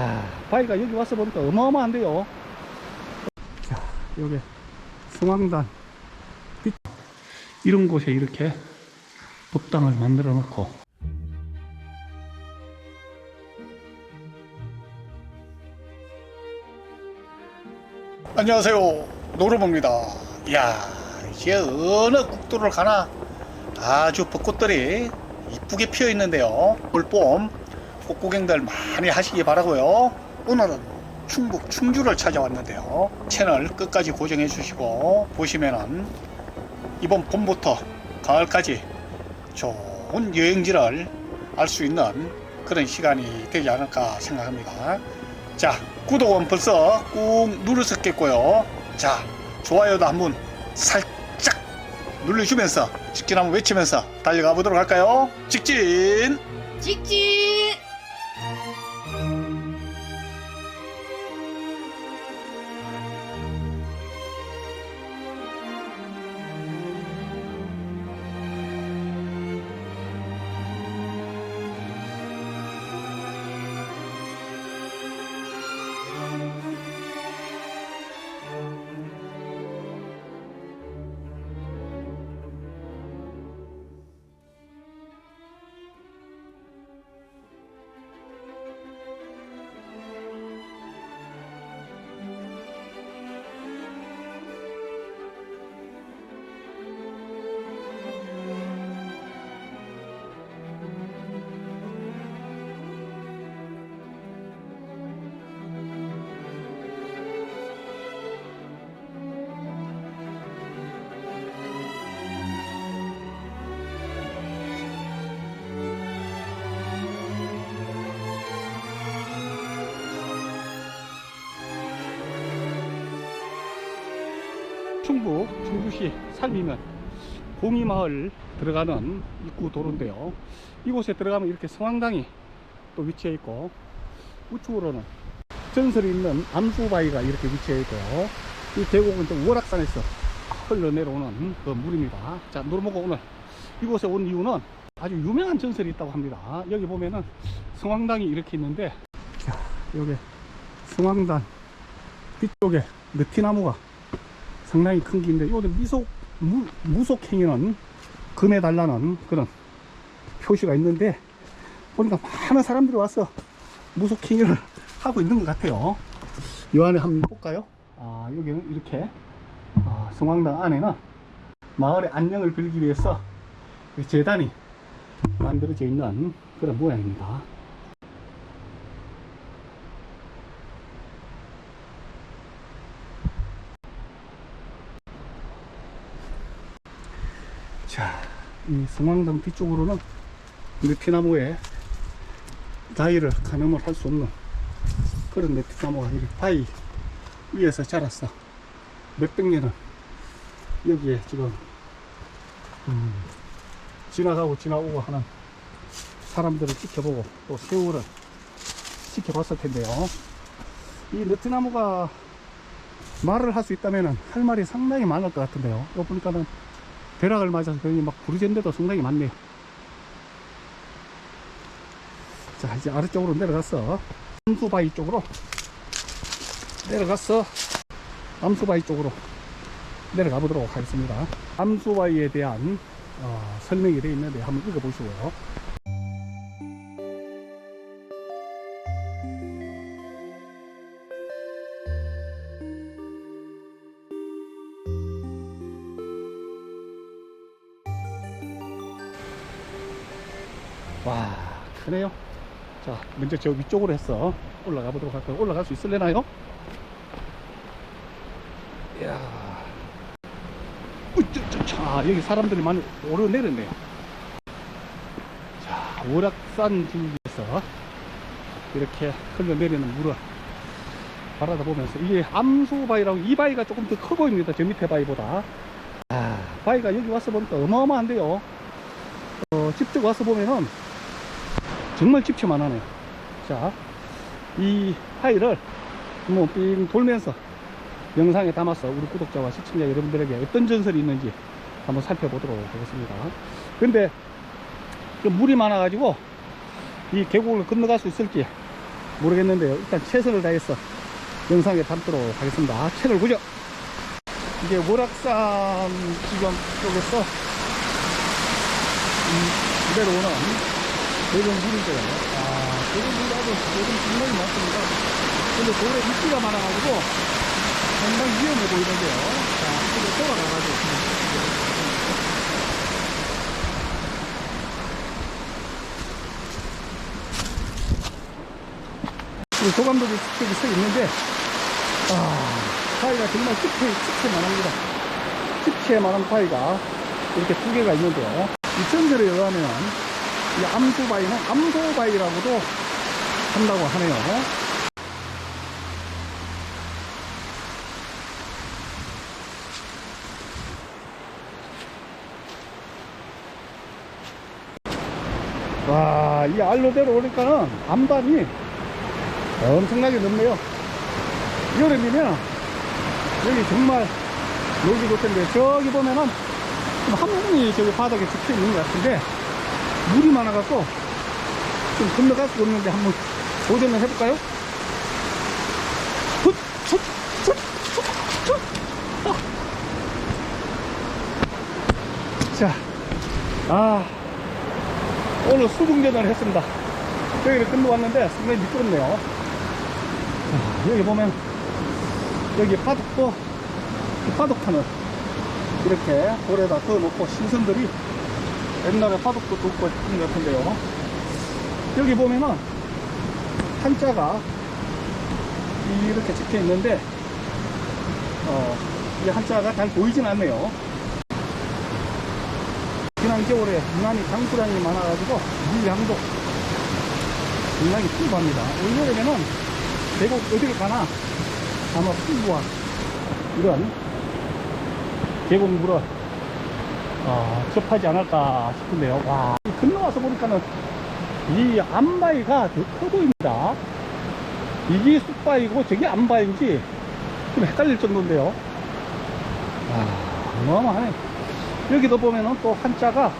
아, 바위가 여기 와서 보니까 어마어마한데요. 자, 여기 성황단. 빛- 이런 곳에 이렇게 법당을 만들어 놓고 안녕하세요. 노르봅니다. 이야, 이게 어느 국도를 가나 아주 벚꽃들이 이쁘게 피어 있는데요. 올봄 꽃구경들 많이 하시기 바라고요. 오늘은 충북 충주를 찾아왔는데요. 채널 끝까지 고정해 주시고 보시면은 이번 봄부터 가을까지 좋은 여행지를 알 수 있는 그런 시간이 되지 않을까 생각합니다. 자, 구독은 벌써 꾹 누르셨겠고요. 자, 좋아요도 한번 살짝 눌러주면서 직진 한번 외치면서 달려가 보도록 할까요? 직진! 직진! 충북 충주시 살미면 공이마을 들어가는 입구 도로인데요. 이곳에 들어가면 이렇게 성황당이 또 위치해 있고 우측으로는 전설이 있는 암수바위가 이렇게 위치해 있고요. 이 계곡은 또 월악산에서 흘러내려오는 그 물입니다. 자, 노르모고 오늘 이곳에 온 이유는 아주 유명한 전설이 있다고 합니다. 여기 보면은 성황당이 이렇게 있는데 자, 여기 성황당 뒤쪽에 느티나무가 상당히 큰 길인데 요즘 미속 무, 무속행위는 금해달라는 그런 표시가 있는데 보니까 많은 사람들이 와서 무속행위를 하고 있는 것 같아요 이 안에 한번 볼까요? 아 여기는 이렇게 아, 성황당 안에는 마을의 안녕을 빌기 위해서 이 재단이 만들어져 있는 그런 모양입니다 자, 이 성황당 뒤쪽으로는 느티나무에 나이를 가늠을 할 수 없는 그런 느티나무가 이렇게 바위 위에서 자랐어. 몇백 년은 여기에 지금 음, 지나가고 지나오고 하는 사람들을 지켜보고 또 세월을 지켜봤을 텐데요. 이 느티나무가 말을 할 수 있다면 할 말이 상당히 많을 것 같은데요. 이거 보니까는 벼락을 맞아서 거의 막 부르짖는데도 상당히 많네요. 자, 이제 아래쪽으로 내려갔어. 암수바위 쪽으로 내려갔어. 암수바위 쪽으로 내려가 보도록 하겠습니다. 암수바위에 대한 어, 설명이 되어 있는데 한번 읽어보시고요. 먼저 저 위쪽으로 해서 올라가 보도록 할까요? 올라갈 수 있을래나요? 이야. 우쭈쭈, 자, 여기 사람들이 많이 오르내렸네요. 자, 월악산 줄기에서 이렇게 흘러내리는 물을 바라다 보면서 이게 암수바위라고 이 바위가 조금 더 커 보입니다. 저 밑에 바위보다. 아, 바위가 여기 와서 보니까 어마어마한데요. 어, 직접 와서 보면은 정말 집채만 하네요. 자, 이 파일을 한번 삥 돌면서 영상에 담아서 우리 구독자와 시청자 여러분들에게 어떤 전설이 있는지 한번 살펴보도록 하겠습니다. 근데 좀 물이 많아가지고 이 계곡을 건너갈 수 있을지 모르겠는데요. 일단 최선을 다해서 영상에 담도록 하겠습니다. 채널 고정! 이게 월악산 지점 쪽에서 음, 이대로 오는 대전 물인데요. 아, 대전 물이 아주 대전 정말 많습니다. 근데 돌에 입기가 많아가지고 상당히 위험해 보이는데요. 자, 이쪽으로 돌아가가지고. 이 소감독이 저기 서 있는데, 아, 파이가 정말 특혜, 특혜만 합니다. 특혜만 한 파이가 이렇게 두 개가 있는데요. 이천들에 의하면 이 암수바이는 암소바이라고도 한다고 하네요. 와, 이 알로대로 오니까는 암반이 엄청나게 넓네요. 여름이면 여기 정말 놀기 좋을 텐데 저기 보면은 지금 한 분이 저기 바닥에 죽혀 있는 것 같은데 물이 많아갖고 좀 건너갈 수가 없는데 한번 도전을 해볼까요? 아. 자, 아, 오늘 수중전을 했습니다. 여기를 건너왔는데 상당히 미끄럽네요. 자, 여기 보면 여기 파독도 이 파독판을 이렇게 돌에다 그어놓고 신선들이 옛날에 파독도 돋고 했던 것 같은데요. 여기 보면은 한자가 이렇게 적혀 있는데 어, 이 한자가 잘 보이진 않네요. 지난 겨울에 유난히 강수량이 많아가지고 물량도 굉장히 풍부합니다. 올 여름에는 계곡 어디를 가나 아마 풍부한 이런 계곡 물을 어, 접하지 않을까 싶은데요. 와, 건너와서 보니까는 이 암바위가 더커 보입니다. 이게 쑥바위고 저게 암바위인지 좀 헷갈릴 정도인데요. 와, 어마어마하네. 여기도 보면은 또 한자가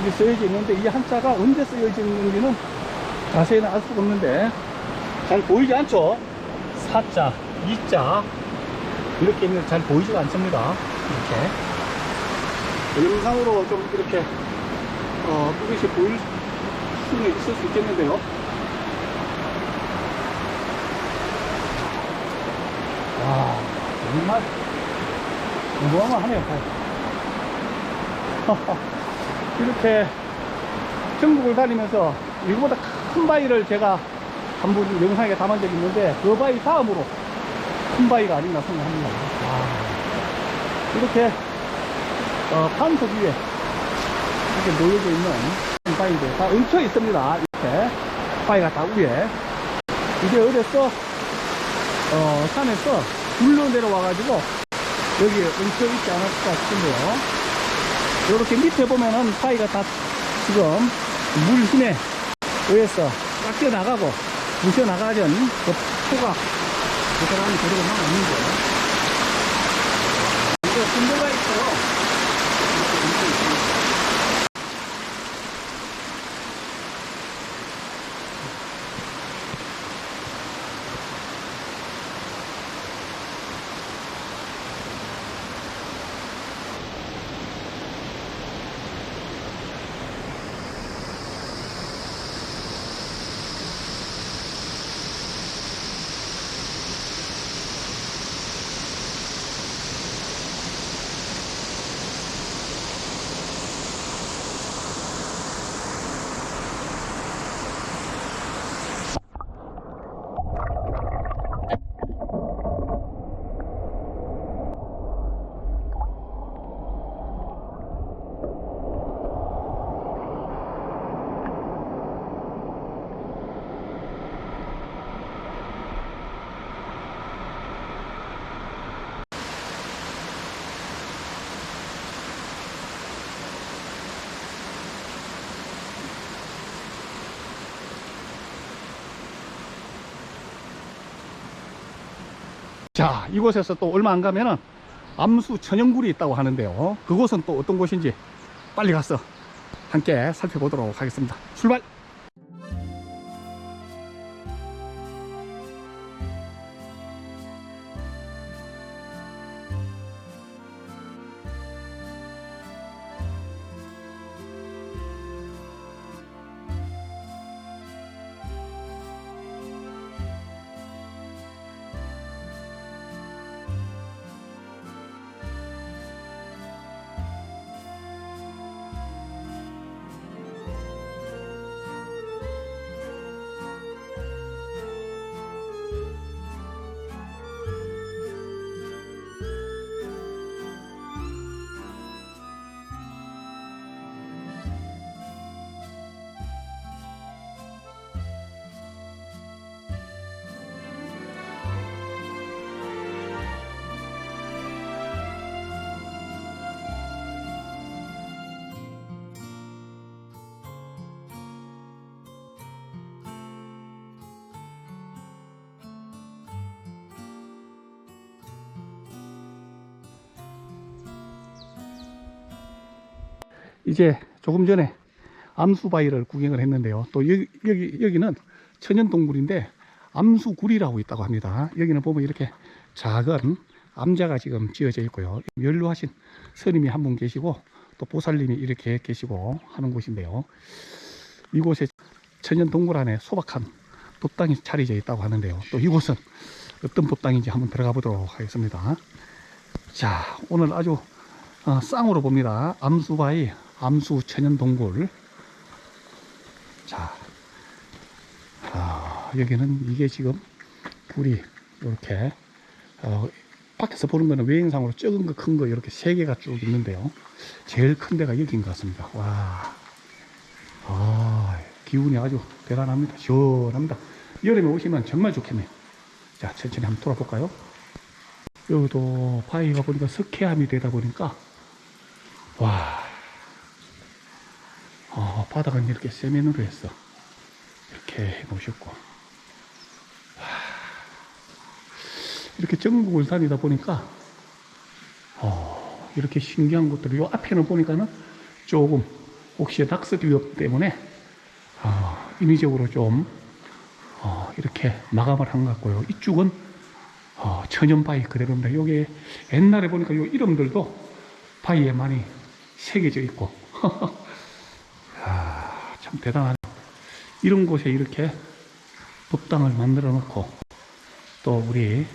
이게 쓰여져 있는데 이 한자가 언제 쓰여져 있는지는 자세히는 알 수가 없는데 잘 보이지 않죠? 사자, 이자 이렇게 있는 잘 보이지가 않습니다. 이렇게 영상으로 좀 이렇게 어, 뚜렷이 보일 수는 있을 수 있겠는데요. 와 정말 어마어마하네요. 이렇게 전국을 다니면서 이거보다 큰 바위를 제가 한 번 영상에 담은 적이 있는데 그 바위 다음으로 큰 바위가 아닌가 생각합니다. 와, 이렇게 어, 판석 위에 이렇게 놓여져 있는 큰 바위들 다 얹혀 있습니다. 이렇게 바위가 다 위에 이게 어디서 어, 산에서 굴러 내려와가지고 여기 얹혀 있지 않았을까 싶은데요. 이렇게 밑에 보면은 바위가 다 지금 물 힘에 의해서 깎여 나가고 부셔 나가던 그 포가 그 사람이 데리고 나가는데 이거 군대가 있어요. 자, 이곳에서 또 얼마 안 가면은 암수 천연굴이 있다고 하는데요. 그곳은 또 어떤 곳인지 빨리 가서 함께 살펴보도록 하겠습니다. 출발! 이제 조금 전에 암수바위를 구경을 했는데요. 또 여기, 여기, 여기는 천연동굴인데 암수굴이라고 있다고 합니다. 여기는 보면 이렇게 작은 암자가 지금 지어져 있고요. 연루하신 스님이 한 분 계시고 또 보살님이 이렇게 계시고 하는 곳인데요. 이곳에 천연동굴 안에 소박한 법당이 차려져 있다고 하는데요. 또 이곳은 어떤 법당인지 한번 들어가 보도록 하겠습니다. 자, 오늘 아주 어, 쌍으로 봅니다. 암수바위, 암수 천연 동굴. 자, 아, 여기는 이게 지금 불이 이렇게 어, 밖에서 보는 거는 외인상으로 적은 거, 큰 거 이렇게 세 개가 쭉 있는데요. 제일 큰 데가 여기인 것 같습니다. 와, 아, 기운이 아주 대단합니다. 시원합니다. 여름에 오시면 정말 좋겠네요. 자, 천천히 한번 돌아볼까요? 여기도 바위가 보니까 석회암이 되다 보니까 와, 어, 바닥은 이렇게 세면으로 했어. 이렇게 해 놓으셨고. 와, 이렇게 전국을 다니다 보니까, 어, 이렇게 신기한 것들이 요 앞에는 보니까는 조금 혹시 위협 때문에, 어, 인위적으로 좀, 어, 이렇게 마감을 한 것 같고요. 이쪽은, 어, 천연바위 그대로입니다. 요게 옛날에 보니까 요 이름들도 바위에 많이 새겨져 있고. 아, 참 대단하네. 이런 곳에 이렇게 법당을 만들어 놓고 또 우리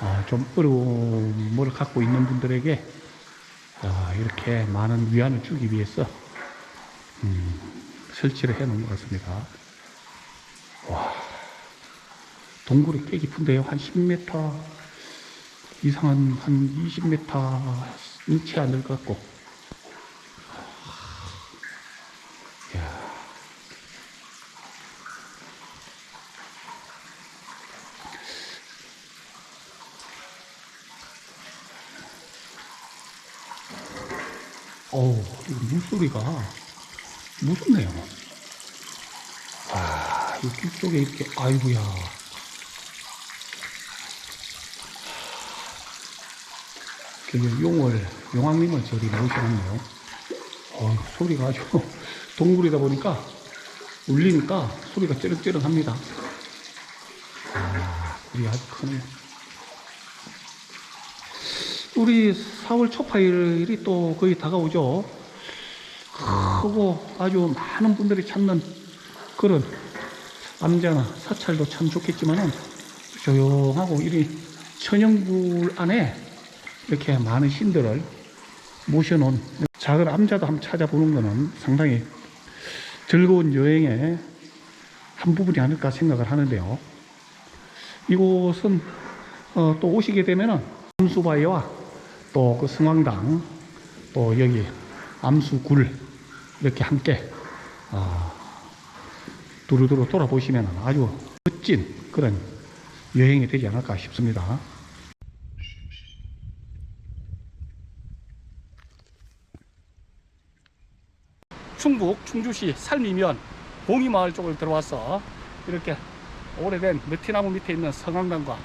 아, 좀 어려움을 갖고 있는 분들에게 아, 이렇게 많은 위안을 주기 위해서 음, 설치를 해 놓은 것 같습니다. 와, 동굴이 꽤 깊은데요. 한 10m 이상은 한 20m 인치 안될 것 같고 어우, 이 물소리가 무섭네요. 아, 이길 속에 이렇게, 아이고야. 그 용을, 용왕님을 저리 모셔놨네요. 어, 소리가 아주 동굴이다 보니까 울리니까 소리가 쩌렁쩌렁합니다. 아, 굴이 아주 크네요. 우리 4월 초파일이 또 거의 다가오죠. 크고 아주 많은 분들이 찾는 그런 암자나 사찰도 참 좋겠지만은 조용하고 이리 천연굴 안에 이렇게 많은 신들을 모셔놓은 작은 암자도 한번 찾아보는 것은 상당히 즐거운 여행의 한 부분이 아닐까 생각을 하는데요. 이곳은 어, 또 오시게 되면은 암수바위와 또 그 성황당 또 여기 암수굴 이렇게 함께 어, 두루두루 돌아보시면 아주 멋진 그런 여행이 되지 않을까 싶습니다. 충북 충주시 살미면 봉이마을 쪽을 들어와서 이렇게 오래된 느티나무 밑에 있는 성황당과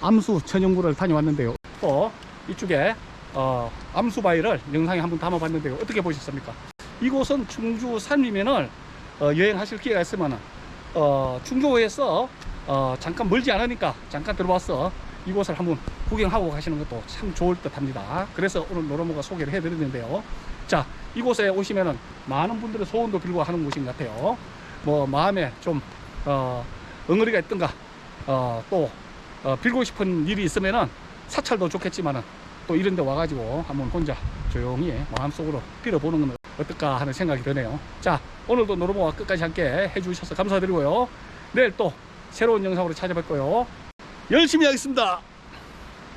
암수 천연구를 다녀왔는데요. 또 이쪽에 어, 암수바위를 영상에 한번 담아봤는데요. 어떻게 보셨습니까? 이곳은 충주 산리면을 어, 여행하실 기회가 있으면 어, 충주에서 어, 잠깐 멀지 않으니까 잠깐 들어와서 이곳을 한번 구경하고 가시는 것도 참 좋을 듯 합니다. 그래서 오늘 노로모가 소개를 해드렸는데요. 자, 이곳에 오시면은 많은 분들의 소원도 빌고 하는 곳인 것 같아요. 뭐, 마음에 좀, 어, 엉어리가 있던가, 어, 또, 어, 빌고 싶은 일이 있으면은 사찰도 좋겠지만은 또 이런 데 와가지고 한번 혼자 조용히 마음속으로 빌어보는 건 어떨까 하는 생각이 드네요. 자, 오늘도 노르모와 끝까지 함께 해주셔서 감사드리고요. 내일 또 새로운 영상으로 찾아뵐 거요. 열심히 하겠습니다.